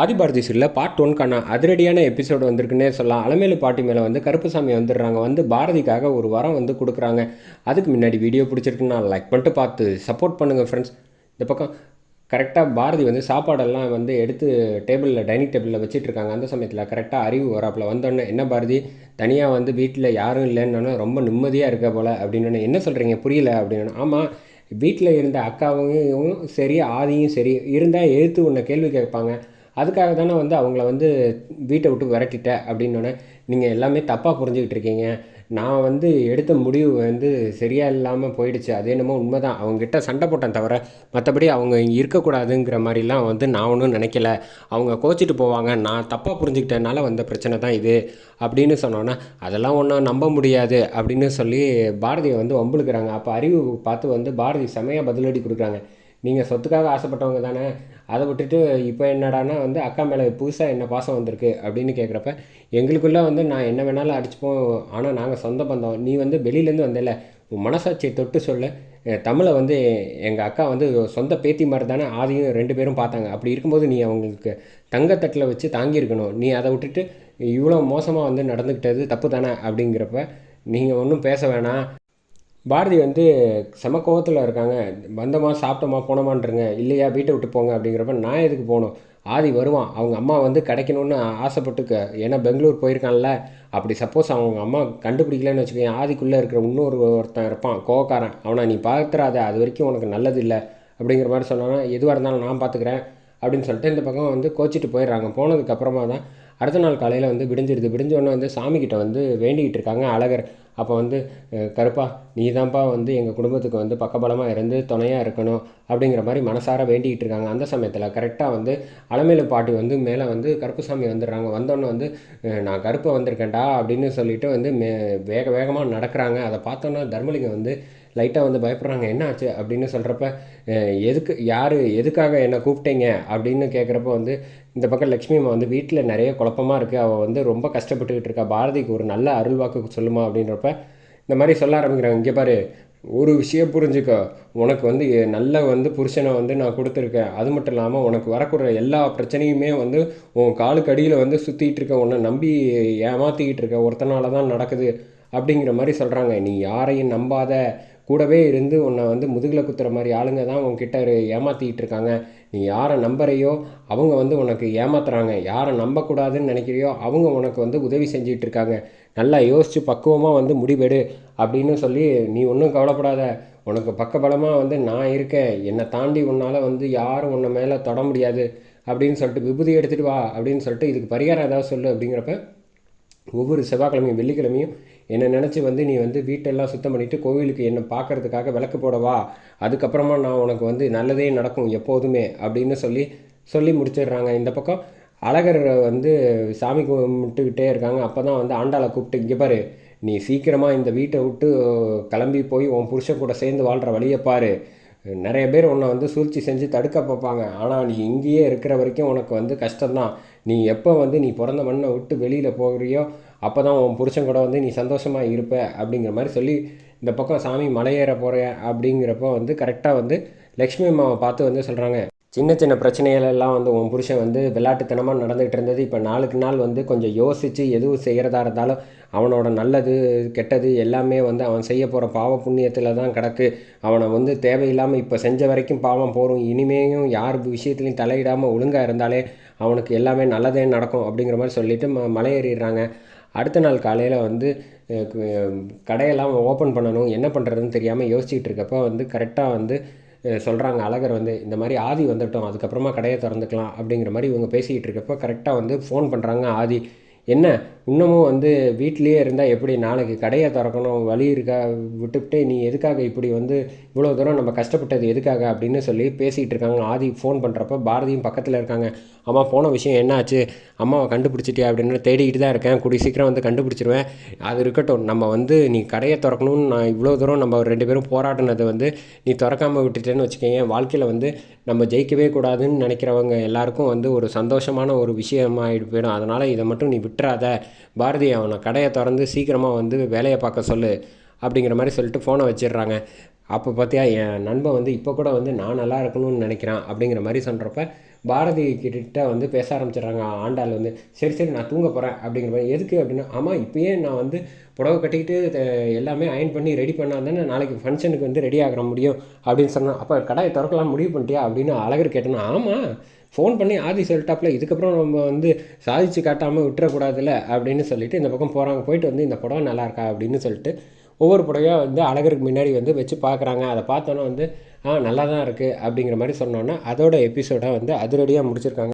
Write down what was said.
Adhibharathi சீரில் part ஒன்க்கான அதிரடியான episode வந்திருக்குன்னே சொல்லலாம். அலமேலு பாட்டி மேலே வந்து கருப்புசாமி வந்துடுறாங்க. வந்து பாரதிக்காக ஒரு வாரம் வந்து கொடுக்குறாங்க. அதுக்கு முன்னாடி வீடியோ பிடிச்சிருக்குன்னா லைக் பண்ணிட்டு பார்த்து சப்போர்ட் பண்ணுங்கள் ஃப்ரெண்ட்ஸ் இந்த பக்கம் கரெக்டாக பாரதி வந்து சாப்பாடெல்லாம் வந்து எடுத்து டேபிளில் டைனிங் டேபிளில் வச்சுட்ருக்காங்க. அந்த சமயத்தில் கரெக்டாக அறிவு வராப்பில் வந்தோடனே என்ன பாரதி? தனியாக வந்து வீட்டில் யாரும் இல்லைன்னு ரொம்ப நிம்மதியாக இருக்க போல் அப்படின்னு என்ன சொல்கிறீங்க புரியல அப்படின்னு ஆமாம் வீட்டில் இருந்த அக்காவும் சரி ஆதியும் சரி இருந்தால் எழுத்து உன்னை கேள்வி கேட்பாங்க? அதுக்காக தானே வந்து அவங்கள வந்து வீட்டை விட்டு விரட்டிட்ட அப்படின்னோடனே நீங்கள் எல்லாமே தப்பாக புரிஞ்சுக்கிட்டு இருக்கீங்க. நான் வந்து எடுத்த முடிவு வந்து சரியாக இல்லாமல் போயிடுச்சு. அது என்னமோ உண்மை தான் அவங்ககிட்ட சண்டை போட்டேன் தவிர மற்றபடி அவங்க இங்கே இருக்கக்கூடாதுங்கிற மாதிரிலாம் வந்து நான் ஒன்றும் நினைக்கல. அவங்க கோச்சிட்டு போவாங்க. நான் தப்பாக புரிஞ்சுக்கிட்டனால வந்த பிரச்சனை தான் இது அப்படின்னு சொன்னோன்னே அதெல்லாம் ஒன்றும் நம்ப முடியாது அப்படின்னு சொல்லி பாரதியை வந்து வம்புழுக்கிறாங்க. அப்போ அறிவு பார்த்து வந்து பாரதி செமையாக பதிலடி கொடுக்குறாங்க. நீங்கள் சொத்துக்காக ஆசைப்பட்டவங்க தானே. அதை விட்டுட்டு இப்போ என்னடானா வந்து அக்கா மேலே புதுசாக என்ன பாசம் வந்திருக்கு? அப்படின்னு கேட்குறப்ப எங்களுக்குள்ளே வந்து நான் என்ன வேணாலும் அடிச்சுப்போம் ஆனால் நாங்கள் சொந்த பந்தம். நீ வந்து வெளியிலேருந்து வந்தல உன் மனசாட்சியை தொட்டு சொல்ல. தமிழை வந்து எங்கள் அக்கா வந்து சொந்த பேத்தி மாதிரி தானே ஆதியும் ரெண்டு பேரும் பார்த்தாங்க. அப்படி இருக்கும்போது நீ அவங்களுக்கு தங்கத்தட்டில் வச்சு தாங்கியிருக்கணும். நீ அதை விட்டுட்டு இவ்வளோ மோசமாக வந்து நடந்துக்கிட்டது தப்பு தானே? அப்படிங்கிறப்ப நீங்கள் ஒன்றும் பேச வேணாம். பாரதி வந்து செம கோவத்தில் இருக்காங்க. வந்தோமா சாப்பிட்டோமா போனோமான்றங்க இல்லையா வீட்டை விட்டு போங்க அப்படிங்கிறப்ப நான் எதுக்கு போகணும்? ஆதி வருவான். அவங்க அம்மா வந்து கிடைக்கணும்னு ஆசைப்பட்டுக்க. ஏன்னா பெங்களூர் போயிருக்கான்ல. அப்படி சப்போஸ் அவங்க அம்மா கண்டுபிடிக்கலன்னு வச்சுக்கோங்க ஆதிக்குள்ளே இருக்கிற இன்னொரு ஒருத்தன் இருப்பான் கோவக்காரன். அவனை நீ பார்த்துறாத அது வரைக்கும் உனக்கு நல்லது இல்லை அப்படிங்கிற மாதிரி சொன்னான்னா எதுவாக இருந்தாலும் நான் பார்த்துக்கிறேன் அப்படின்னு சொல்லிட்டு இந்த பக்கம் வந்து கோச்சிட்டு போயிடுறாங்க. போனதுக்கப்புறமா தான் அடுத்த நாள் காலையில் வந்து விடிஞ்சிருது. விடிஞ்சோடனே வந்து சாமிக்கிட்ட வந்து வேண்டிக்கிட்டு இருக்காங்க. அழகர் அப்போ வந்து கருப்பா நீ தான்ப்பா வந்து எங்கள் குடும்பத்துக்கு வந்து பக்கபலமாக இருந்து துணையாக இருக்கணும். அப்படிங்கிற மாதிரி மனசார வேண்டிக்கிட்டு இருக்காங்க. அந்த சமயத்தில் கரெக்டாக வந்து அலமேலு பாட்டி வந்து மேலே வந்து கருப்புசாமி வந்துடுறாங்க. வந்தோடனே வந்து நான் கருப்பை வந்திருக்கேன்டா அப்படின்னு சொல்லிட்டு வந்து மே வேக வேகமாக நடக்கிறாங்க. அதை பார்த்தோன்னா தர்மலிங்கம் வந்து லைட்டாக வந்து பயப்படுறாங்க. என்ன ஆச்சு? அப்படின்னு சொல்கிறப்ப எதுக்கு யார் எதுக்காக என்னை கூப்பிட்டீங்க? அப்படின்னு கேட்குறப்ப வந்து இந்த பக்கம் லக்ஷ்மி அம்மா வந்து வீட்டில் நிறைய குழப்பமாக இருக்குது அவள் வந்து ரொம்ப கஷ்டப்பட்டுக்கிட்டு இருக்கா. பாரதிக்கு ஒரு நல்ல அருள் வாக்கு சொல்லுமா அப்படின்றப்ப இந்த மாதிரி சொல்ல ஆரம்பிக்கிறாங்க. இங்கே பாரு ஒரு விஷயம் புரிஞ்சுக்கோ. உனக்கு வந்து நல்ல வந்து புருஷனை வந்து நான் கொடுத்துருக்கேன். அது மட்டும் இல்லாமல் உனக்கு வரக்கூடிய எல்லா பிரச்சனையுமே வந்து உன் காலுக்கு அடியில் வந்து சுற்றிக்கிட்டு இருக்க உன்னை நம்பி ஏமாற்றிக்கிட்டு இருக்க ஒருத்தனால தான் நடக்குது அப்படிங்கிற மாதிரி சொல்கிறாங்க நீ யாரையும் நம்பாத. கூடவே இருந்து உன்னை வந்து முதுகில் குத்துற மாதிரி ஆளுங்க தான் உன்கிட்ட ஏமாற்றிக்கிட்டு இருக்காங்க. நீ யாரை நம்புறையோ அவங்க வந்து உனக்கு ஏமாத்துறாங்க. யாரை நம்பக்கூடாதுன்னு நினைக்கிறியோ அவங்க உனக்கு வந்து உதவி செஞ்சிகிட்டு இருக்காங்க. நல்லா யோசித்து பக்குவமாக வந்து முடிவெடு அப்படின்னு சொல்லி நீ ஒன்றும் கவலைப்படாத. உனக்கு பக்கபலமாக வந்து நான் இருக்கேன். என்னை தாண்டி உன்னால் வந்து யாரும் உன்னை மேலே தொட முடியாது அப்படின்னு சொல்லிட்டு விபூதி எடுத்துகிட்டு வா அப்படின்னு சொல்லிட்டு இதுக்கு பரிகாரம் ஏதாவது சொல்லு அப்படிங்கிறப்ப ஒவ்வொரு செவ்வாய்க்கிழமையும் வெள்ளிக்கிழமையும் என்னை நினச்சி வந்து நீ வந்து வீட்டெல்லாம் சுத்தம் பண்ணிவிட்டு கோவிலுக்கு என்னை பார்க்குறதுக்காக விளக்கு போடவா அதுக்கப்புறமா நான் உனக்கு வந்து நல்லதே நடக்கும் எப்போதுமே அப்படின்னு சொல்லி சொல்லி முடிச்சிடுறாங்க. இந்த பக்கம் அழகர் வந்து சாமி கும்பிட்டுக்கிட்டே இருக்காங்க. அப்போ தான் வந்து ஆண்டாளை கூப்பிட்டு இங்கே பாரு நீ சீக்கிரமாக இந்த வீட்டை விட்டு கிளம்பி போய் உன் புருஷன் கூட சேர்ந்து வாழ்கிற வழியை பாரு. நிறைய பேர் உன்னை வந்து சூழ்ச்சி செஞ்சு தடுக்க பார்ப்பாங்க. ஆனால் நீ இங்கேயே இருக்கிற வரைக்கும் உனக்கு வந்து கஷ்டம்தான். நீ எப்போ வந்து நீ பிறந்த மண்ணை விட்டு வெளியில் போகிறியோ அப்போ தான் உன் புருஷன் கூட வந்து நீ சந்தோஷமாக இருப்ப அப்படிங்கிற மாதிரி சொல்லி இந்த பக்கம் சாமி மலையேற போகிற அப்படிங்கிறப்போ வந்து கரெக்டாக வந்து லக்ஷ்மி அம்மாவை பார்த்து வந்து சொல்கிறாங்க சின்ன சின்ன பிரச்சனைகளெல்லாம் வந்து உன் புருஷன் வந்து விளையாட்டுத்தனமாக நடந்துகிட்டு இருந்தது. இப்போ நாளுக்கு நாள் வந்து கொஞ்சம் யோசித்து எதுவும் செய்கிறதா இருந்தாலும் அவனோட நல்லது கெட்டது எல்லாமே வந்து அவன் செய்ய போகிற பாவ புண்ணியத்தில் தான் கிடக்கு. அவனை வந்து தேவையில்லாமல் இப்போ செஞ்ச வரைக்கும் பாவம் போகும் இனிமேயும் யார் விஷயத்துலையும் தலையிடாமல் ஒழுங்காக இருந்தாலே அவனுக்கு எல்லாமே நல்லதே நடக்கும் அப்படிங்கிற மாதிரி சொல்லிவிட்டு ம மலையேறிடுறாங்க. அடுத்த நாள் காலையில் வந்து கடையெல்லாம் ஓப்பன் பண்ணணும். என்ன பண்ணுறதுன்னு தெரியாமல் யோசிச்சுட்டு இருக்கப்போ வந்து கரெக்டாக வந்து சொல்கிறாங்க அழகர் வந்து இந்த மாதிரி ஆதி வந்துட்டோம் அதுக்கப்புறமா கடையை திறந்துக்கலாம் அப்படிங்கிற மாதிரி இவங்க பேசிக்கிட்டு இருக்கப்போ கரெக்டாக வந்து ஃபோன் பண்ணுறாங்க ஆதி. என்ன? இன்னமும் வந்து வீட்லேயே இருந்தால் எப்படி நாளைக்கு கடையை திறக்கணும் வழி இருக்கா விட்டுவிட்டு நீ எதுக்காக இப்படி வந்து இவ்வளோ தூரம் நம்ம கஷ்டப்பட்டது எதுக்காக அப்படின்னு சொல்லி பேசிகிட்டு இருக்காங்க. ஆதி ஃபோன் பண்ணுறப்ப பாரதியும் பக்கத்தில் இருக்காங்க. அம்மா போன விஷயம் என்னாச்சு? அம்மாவை கண்டுபிடிச்சிட்டியா அப்படின்னு தேடிக்கிட்டு தான் இருக்கேன். கூடி சீக்கிரம் வந்து கண்டுபிடிச்சிருவேன். அது இருக்கட்டும். நம்ம வந்து நீ கடையை திறக்கணும்னு நான் இவ்வளோ தூரம் நம்ம ரெண்டு பேரும் போராடினதை வந்து நீ திறக்காமல் விட்டுட்டேன்னு வச்சுக்கோங்க வாழ்க்கையில் வந்து நம்ம ஜெயிக்கவே கூடாதுன்னு நினைக்கிறவங்க எல்லாருக்கும் வந்து ஒரு சந்தோஷமான ஒரு விஷயமாகிட்டு போயிடும். அதனால் இதை மட்டும் நீ விட்டுறாத. பாரதி அவனை கடையை திறந்து சீக்கிரமாக வந்து வேலையை பார்க்க சொல்லு அப்படிங்கிற மாதிரி சொல்லிட்டு ஃபோனை வச்சிடுறாங்க. அப்போ பார்த்தியா என் நண்பன் வந்து இப்போ கூட வந்து நான் நல்லா இருக்கணும்னு நினைக்கிறான் அப்படிங்கிற மாதிரி சொல்கிறப்ப பாரதி கிட்ட வந்து பேச ஆரம்பிச்சிடுறாங்க. ஆண்டாள் வந்து சரி சரி நான் தூங்க போகிறேன் அப்படிங்கிற மாதிரி எதுக்கு? அப்படின்னா ஆமாம் இப்போயே நான் வந்து புடவை கட்டிக்கிட்டு எல்லாமே அயன் பண்ணி ரெடி பண்ணால் தானே நாளைக்கு ஃபங்க்ஷனுக்கு வந்து ரெடி ஆகிற முடியும் அப்படின்னு சொன்னேன். அப்போ கடையை திறக்கலாம் முடிவு பண்ணிட்டியா? அப்படின்னு அழகர் கேட்டேன்னா ஆமாம் ஃபோன் பண்ணி ஆதி சொல்லிட்டாப்புல இதுக்கப்புறம் நம்ம வந்து சாதிச்சு காட்டாமல் விட்டுறக்கூடாதுல்ல அப்படின்னு சொல்லிட்டு இந்த பக்கம் போகிறாங்க போயிட்டு வந்து இந்த படம் நல்லா இருக்கா அப்படின்னு சொல்லிட்டு ஒவ்வொரு புடவையாக வந்து அழகருக்கு முன்னாடி வந்து வச்சு பார்க்குறாங்க அதை பார்த்தோன்னே வந்து ஆ நல்லா தான் இருக்குது அப்படிங்கிற மாதிரி சொன்னோன்னே அதோட எபிசோடை வந்து அதிரடியாக முடிச்சிருக்காங்க.